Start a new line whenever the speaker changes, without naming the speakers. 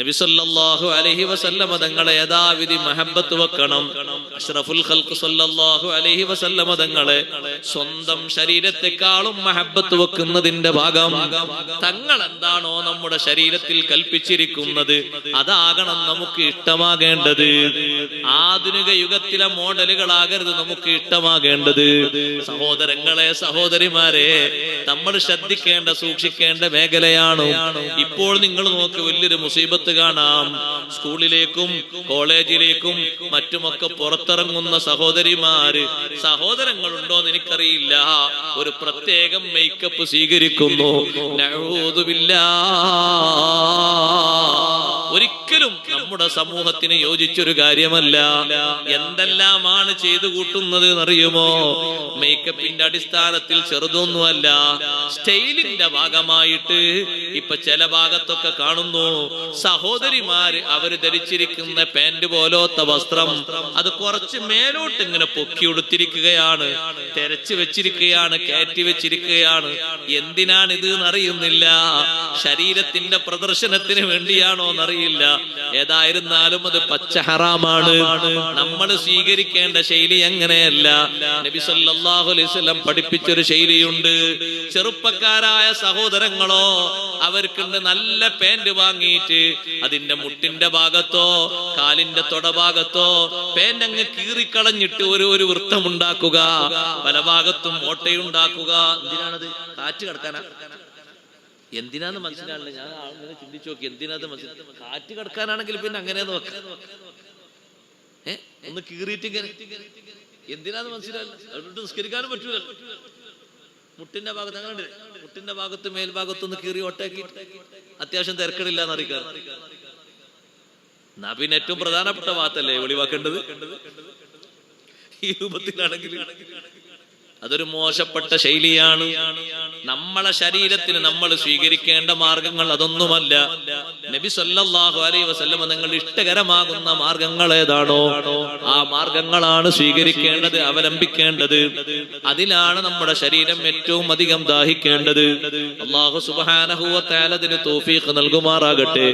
നബിസല്ലാഹു അലൈഹി വസല്ലമ തങ്ങളെ യഥാവിധി മഹബത്ത് വെക്കണം. അഷ്റഫുൽ ഖൽഖ് സല്ലല്ലാഹു അലൈഹി വസല്ലമ തങ്ങളെ സ്വന്തം ശരീരത്തെക്കാളും മഹബത്ത് വെക്കുന്നതിന്റെ ഭാഗം തങ്ങൾ എന്താണോ നമ്മുടെ ശരീരത്തിൽ കൽപ്പിച്ചിരിക്കുന്നത് അതാകണം നമുക്ക് ഇഷ്ടമാകേണ്ടത്. ആധുനിക യുഗത്തിലെ മോഡലുകളാകരുത് നമുക്ക് ഇഷ്ടമാകേണ്ടത്. സഹോദരങ്ങളെ സഹോദരിമാരെ നമ്മൾ ശ്രദ്ധിക്കേണ്ട സൂക്ഷിക്കേണ്ട മേഖലയാണ്. ഇപ്പോൾ നിങ്ങൾ നോക്ക് വലിയൊരു മുസീബത്ത് കാണാം. സ്കൂളിലേക്കും കോളേജിലേക്കും മറ്റുമൊക്കെ പുറത്തിറങ്ങുന്ന സഹോദരിമാര് സഹോദരങ്ങളുണ്ടോന്ന് എനിക്കറിയില്ല. ഒരു പ്രത്യേകം മേക്കപ്പ് സ്വീകരിക്കുന്നു. നഊദുബില്ലാ. നമ്മുടെ സമൂഹത്തിന് യോജിച്ചൊരു കാര്യമല്ല. എന്തെല്ലാമാണ് ചെയ്തു കൂട്ടുന്നത് എന്നറിയുമോ മേക്കപ്പിന്റെ അടിസ്ഥാനത്തിൽ ചെറുതൊന്നുമല്ല. സ്റ്റൈലിന്റെ ഭാഗമായിട്ട് ഇപ്പൊ ചില ഭാഗത്തൊക്കെ കാണുന്നു. സഹോദരിമാര് അവർ ധരിച്ചിരിക്കുന്ന പാന്റ് പോലത്തെ വസ്ത്രം അത് കുറച്ച് മേലോട്ട് ഇങ്ങനെ പൊക്കി ഉടുത്തിരിക്കുകയാണ്. തെരച്ചു വെച്ചിരിക്കുകയാണ് കയറ്റി വെച്ചിരിക്കുകയാണ്. എന്തിനാണ് ഇത് എന്നറിയുന്നില്ല ശരീരത്തിന്റെ പ്രദർശനത്തിന് വേണ്ടിയാണോ എന്നറിയില്ല ഏതായിരുന്നാലും അത് പച്ച ഹറാമാണ്. നമ്മൾ സ്വീകരിക്കേണ്ട ശൈലി അങ്ങനെയല്ല. നബി സല്ലല്ലാഹു അലൈഹി വസല്ലം പഠിപ്പിച്ചൊരു ശൈലിയുണ്ട്. ചെറുപ്പക്കാരായ സഹോദരങ്ങളോ അവർക്കുണ്ട് നല്ല പാന്റ് വാങ്ങിയിട്ട് അതിന്റെ മുട്ടിന്റെ ഭാഗത്തോ കാലിന്റെ തൊടഭാഗത്തോ പാന്റ് അങ്ങ് കീറിക്കളഞ്ഞിട്ട് ഒരു ഒരു വൃത്തം ഉണ്ടാക്കുക പല ഭാഗത്തും ഓട്ടയുണ്ടാക്കുക. എന്തിനാണത്? കാറ്റ് കിടക്കാനാ? എന്തിനാന്ന് മനസ്സിലാവില്ല ഞാൻ അങ്ങനെ ചിന്തിച്ചു നോക്കി. എന്തിനാന്ന് മനസ്സിലാക്കി കാറ്റ് കിടക്കാനാണെങ്കിൽ പിന്നെ അങ്ങനെ നോക്കാം. ഒന്ന് കീറിയിട്ട് എന്തിനാന്ന് മനസ്സിലാവില്ല അതുകൊണ്ട് നിസ്കരിക്കാനും പറ്റൂല. മുട്ടിന്റെ ഭാഗത്ത് അങ്ങനെ മുട്ടിന്റെ ഭാഗത്ത് മേൽഭാഗത്ത് ഒന്ന് കീറി ഒട്ടാക്കി അത്യാവശ്യം തിരക്കടില്ല എന്നറിയിക്കാറ് എന്നാ പിന്നെ ഏറ്റവും പ്രധാനപ്പെട്ട വാത്തല്ലേ ഒളിവാക്കേണ്ടത് ഈ രൂപത്തിലാണെങ്കിൽ അതൊരു മോശപ്പെട്ട ശൈലിയാണ്. നമ്മളെ ശരീരത്തിന് നമ്മൾ സ്വീകരിക്കേണ്ട മാർഗങ്ങൾ അതൊന്നുമല്ല. നബി സല്ലാഹു അലൈ വസല്ലമ നിങ്ങൾ ഇഷ്ടകരമാകുന്ന മാർഗങ്ങൾ ഏതാണോ? ആ മാർഗങ്ങളാണ് സ്വീകരിക്കേണ്ടത് അവലംബിക്കേണ്ടത്. അതിലാണ് നമ്മുടെ ശരീരം ഏറ്റവും അധികം ദാഹിക്കേണ്ടത്. അള്ളാഹു അതിന് തൗഫീഖ് നൽകുമാറാകട്ടെ.